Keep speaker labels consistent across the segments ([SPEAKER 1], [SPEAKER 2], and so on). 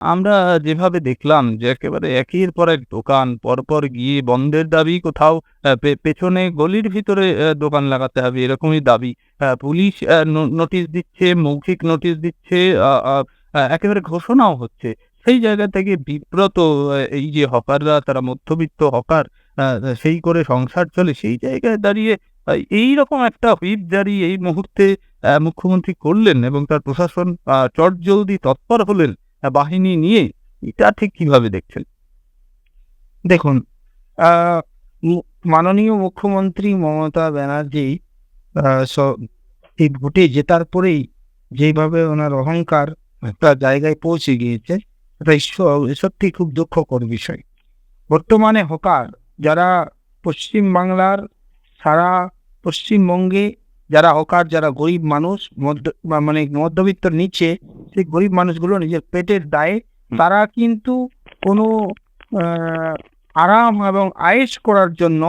[SPEAKER 1] আমরা যেভাবে দেখলাম যে একেবারে একের পর এক দোকান পরপর গিয়ে বন্ধের দাবি কোথাও পেছনে গলির ভিতরে দোকান লাগাতে হবে এরকমই দাবি। পুলিশ নোটিশ দিচ্ছে, মৌখিক নোটিশ দিচ্ছে, একেবারে ঘোষণাও হচ্ছে। সেই জায়গা থেকে বিব্রত এই যে হকাররা তারা মধ্যবিত্ত হকার সেই করে সংসার চলে সেই জায়গায় দাঁড়িয়ে আ এইরকম একটা হুইপ জারি এই মুহূর্তে মুখ্যমন্ত্রী করলেন এবং তার প্রশাসন চটজলদি তৎপর হলেন বাহিনী নিয়ে। এটা ঠিক কীভাবে দেখছেন?
[SPEAKER 2] দেখুন, মাননীয় মুখ্যমন্ত্রী মমতা ব্যানার্জি এই ভোটে জেতার পরেই যেভাবে ওনার অহংকার একটা জায়গায় পৌঁছে গিয়েছে, সত্যি খুব দুঃখকর বিষয়। বর্তমানে হকার যারা পশ্চিম বাংলার সারা পশ্চিমবঙ্গে যারা হকার, যারা গরিব মানুষ মধ্য মানে মধ্যবিত্ত নিচে সেই গরিব মানুষগুলো নিজের পেটের দায়ে তারা কিন্তু কোনো আরাম এবং আয়েশ করার জন্য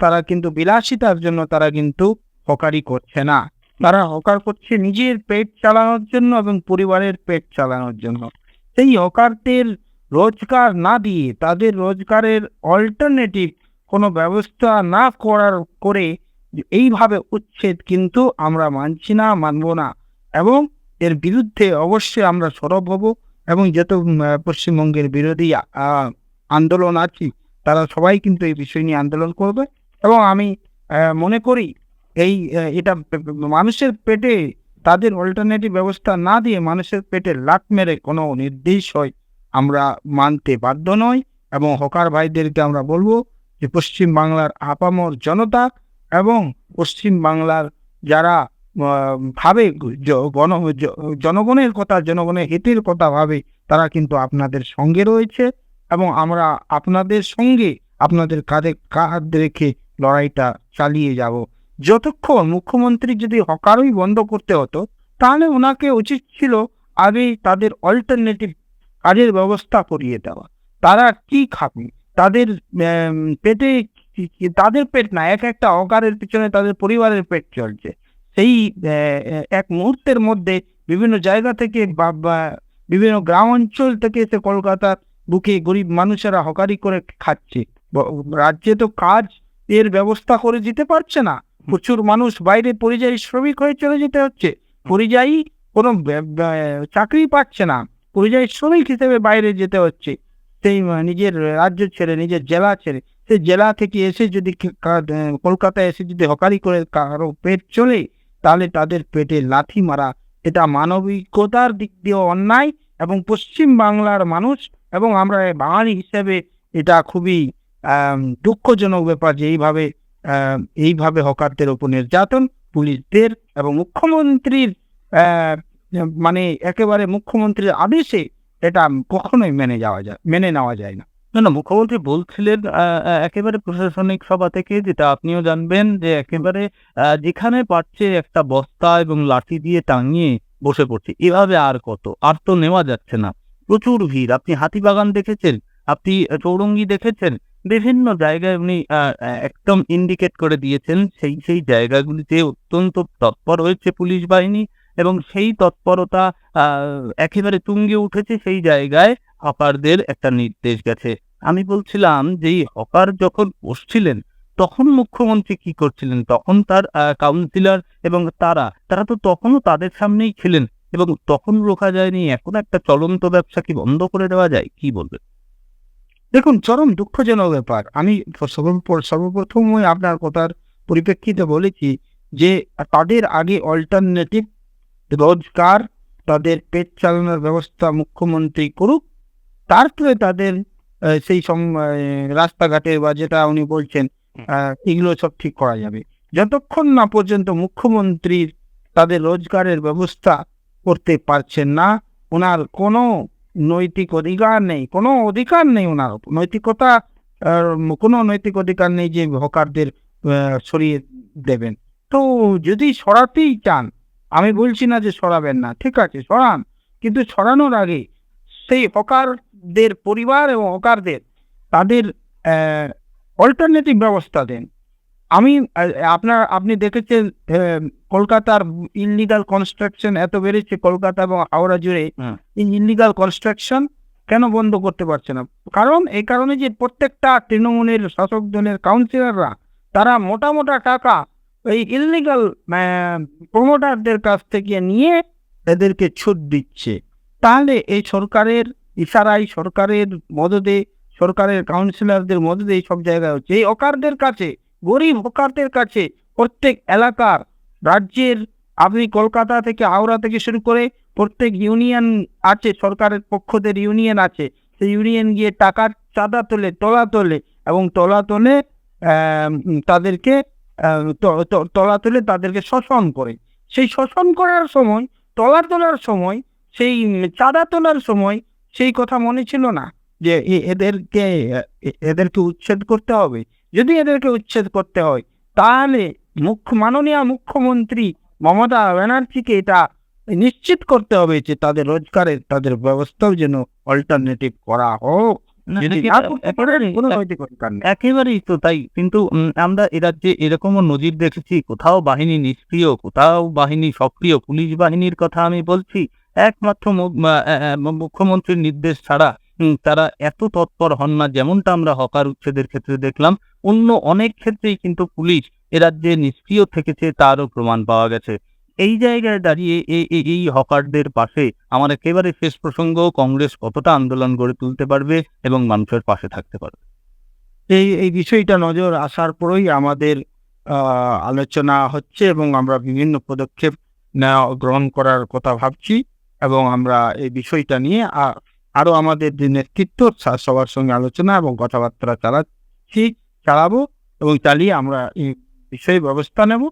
[SPEAKER 2] তারা কিন্তু বিলাসিতার জন্য তারা কিন্তু হকারি করছে না। তারা হকার করছে নিজের পেট চালানোর জন্য এবং পরিবারের পেট চালানোর জন্য। সেই হকারদের রোজগার না দিয়ে তাদের রোজগারের অল্টারনেটিভ কোনো ব্যবস্থা না করার করে এইভাবে উচ্ছেদ কিন্তু আমরা মানছি না, মানব না। এবং এর বিরুদ্ধে অবশ্যই আমরা সরব হব এবং যত পশ্চিমবঙ্গের বিরোধী আন্দোলন আছে তারা সবাই কিন্তু এই বিষয় নিয়ে আন্দোলন করবে। এবং আমি মনে করি এই এটা মানুষের পেটে তাদের অল্টারনেটিভ ব্যবস্থা না দিয়ে মানুষের পেটে লাট মেরে কোনো নির্দেশ হয় আমরা মানতে বাধ্য নই। এবং হকার ভাইদেরকে আমরা বলব যে পশ্চিম বাংলার আপামর জনতা এবং পশ্চিম বাংলার যারা ভাবে গণ জনগণের কথা, জনগণের হিতের কথা ভাবে তারা কিন্তু আপনাদের সঙ্গে রয়েছে এবং আমরা আপনাদের সঙ্গে আপনাদের কাঁধে কাঁধ রেখে লড়াইটা চালিয়ে যাব। যতক্ষণ মুখ্যমন্ত্রী যদি হকারই বন্ধ করতে হতো তাহলে ওনাকে উচিত ছিল আগেই তাদের অল্টারনেটিভ কাজের ব্যবস্থা করিয়ে দেওয়া। তারা কি খাবে? তাদের পেটে তাদের পেট না এক একটা হকারের পিছনে তাদের পরিবারের পেট চলছে। সেই এক মুহূর্তের মধ্যে বিভিন্ন জায়গা থেকে বা বিভিন্ন গ্রাম অঞ্চল থেকে এসে কলকাতার বুকে গরিব মানুষেরা হকারি করে খাচ্ছে। রাজ্যে তো কাজ এর ব্যবস্থা করে দিতে পারছে না। প্রচুর মানুষ বাইরে পরিযায়ী শ্রমিক হয়ে চলে যেতে হচ্ছে। পরিযায়ী কোনো চাকরি পাচ্ছে না। পরিযায়ী শ্রমিক হিসেবে বাইরে যেতে হচ্ছে। সেই নিজের রাজ্য ছেড়ে, নিজের জেলা ছেড়ে। সেই জেলা থেকে এসে যদি কলকাতায় এসে যদি হকারি করে কারও পেট চলে, তাহলে তাদের পেটে লাথি মারা এটা মানবিকতার দিক দিয়েও অন্যায় এবং পশ্চিম বাংলার মানুষ এবং আমরা বাঙালি হিসেবে এটা খুবই দুঃখজনক ব্যাপার যে এইভাবে এইভাবে হকারদের ওপর নির্যাতন, পুলিশদের এবং মুখ্যমন্ত্রীর মানে একেবারে মুখ্যমন্ত্রীর আদেশে এটা কখনোই মেনে যাওয়া যায়, মেনে নেওয়া যায় না।
[SPEAKER 1] না, না মুখ্যমন্ত্রী বলছিলেন একেবারে প্রশাসনিক সভা থেকে যেটা আপনিও জানবেন যে একেবারে যেখানে পারছে একটা বস্তা এবং লাঠি দিয়ে টাঙিয়ে বসে পড়ছে। এভাবে আর কত? আর তো নেওয়া যাচ্ছে না। প্রচুর ভিড়। আপনি হাতিবাগান দেখেছেন, আপনি চৌরঙ্গি দেখেছেন। বিভিন্ন জায়গায় উনি একদম ইন্ডিকেট করে দিয়েছেন। সেই, সেই জায়গাগুলিতে অত্যন্ত তৎপর হয়েছে পুলিশ বাহিনী এবং সেই তৎপরতা একেবারে তুঙ্গে উঠেছে সেই জায়গায় হকারদের একটা নির্দেশ গেছে। আমি বলছিলাম যে হকার যখন বসছিলেন তখন মুখ্যমন্ত্রী কি করছিলেন? তখন তার কাউন্সিলর এবং তারা, তারা তো তখনও তাদের সামনেই ছিলেন এবং তখন রোখা যায়নি। এখন একটা চলন্ত ব্যবসা কি বন্ধ করে দেওয়া যায়? কি বলবেন?
[SPEAKER 2] দেখুন চরম দুঃখজনক ব্যাপার। আমি সর্ব সর্বপ্রথমই আপনার কথার পরিপ্রেক্ষিতে বলেছি যে তাদের আগে অল্টারনেটিভ রোজগার, তাদের পেট চালানোর ব্যবস্থা মুখ্যমন্ত্রী করুক। তারপরে তাদের সেই রাস্তাঘাটে বা যেটা উনি বলছেন এগুলো সব ঠিক করা যাবে। যতক্ষণ না পর্যন্ত মুখ্যমন্ত্রীর তাদের রোজগারের ব্যবস্থা করতে পারছেন না, ওনার কোনো নৈতিক অধিকার নেই। কোনো অধিকার নেই ওনার নৈতিকতা কোনো নৈতিক অধিকার নেই যে হকারদের সরিয়ে দেবেন। তো যদি সরাতেই চান, আমি বলছি না যে সরাবেন না। ঠিক আছে সরান। কিন্তু সরানোর আগে সেই হকারদের পরিবার এবং হকারদের তাদের অল্টারনেটিভ ব্যবস্থা দেন। আমি আপনার আপনি দেখেছেন কলকাতার ইল্লিগাল কনস্ট্রাকশন এত বেড়েছে কলকাতা এবং হাওড়া জুড়ে। এই ইল্লিগাল কনস্ট্রাকশন কেন বন্ধ করতে পারছে না কারণ এই কারণে যে প্রত্যেকটা তৃণমূলের শাসক দলের কাউন্সিলররা তারা মোটা মোটা টাকা এই ইললিগাল প্রমোটারদের কাছ থেকে নিয়ে এদেরকে ছুট দিচ্ছে তাহলে এই সরকারের ইশারাই সরকারের মদদে, সরকারের কাউন্সিলরদের মদদে সব জায়গায় হচ্ছে। এই হকারদের কাছে, গরিব হকারদের কাছে প্রত্যেক এলাকার, রাজ্যের, আপনি কলকাতা থেকে হাওড়া থেকে শুরু করে প্রত্যেক ইউনিয়ন আছে, সরকারের পক্ষদের ইউনিয়ন আছে। সেই ইউনিয়ন গিয়ে টাকার চাঁদা তোলে, তলা তোলে এবং তলা তোলে তাদেরকে তলা তুলে তাদেরকে শোষণ করে। সেই শোষণ করার সময়, তলা তোলার সময়, সেই চাঁদা তোলার সময় সেই কথা মনে ছিল না যে এদেরকে এদেরকে উচ্ছেদ করতে হবে। যদি এদেরকে উচ্ছেদ করতে হয় তাহলে মুখ্য মাননীয় মুখ্যমন্ত্রী মমতা ব্যানার্জিকে এটা নিশ্চিত করতে হবে যে তাদের রোজগারের তাদের ব্যবস্থাও যেন অল্টারনেটিভ করা হোক।
[SPEAKER 1] একেবারেই- তো তাই। কিন্তু আমরা এ রাজ্যে এরকমও নজির দেখেছি কোথাও বাহিনী নিষ্ক্রিয় কোথাও বাহিনী সক্রিয় পুলিশ বাহিনীর কথা আমি বলছি। একমাত্র মুখ্যমন্ত্রীর নির্দেশ ছাড়া তারা এত তৎপর হন না যেমনটা আমরা হকার উচ্ছেদের ক্ষেত্রে দেখলাম। অন্য অনেক ক্ষেত্রেই কিন্তু পুলিশ এ রাজ্যে নিষ্ক্রিয় থেকেছে, তারও প্রমাণ পাওয়া গেছে। এই জায়গায় দাঁড়িয়ে এই হকারদের পাশে আমার একেবারে শেষ প্রসঙ্গ, কংগ্রেস কতটা আন্দোলন গড়ে তুলতে পারবে এবং মানুষের পাশে থাকতে পারবে?
[SPEAKER 2] এই এই বিষয়টা নজর আসার পরেই আমাদের আলোচনা হচ্ছে এবং আমরা বিভিন্ন পদক্ষেপ নেওয়া, গ্রহণ করার কথা ভাবছি। এবং আমরা এই বিষয়টা নিয়ে আরও আরও আমাদের যে নেতৃত্ব সবার সঙ্গে আলোচনা এবং কথাবার্তা চালাচ্ছি চালাবো এবং চালিয়ে আমরা এই বিষয়ে ব্যবস্থা নেব।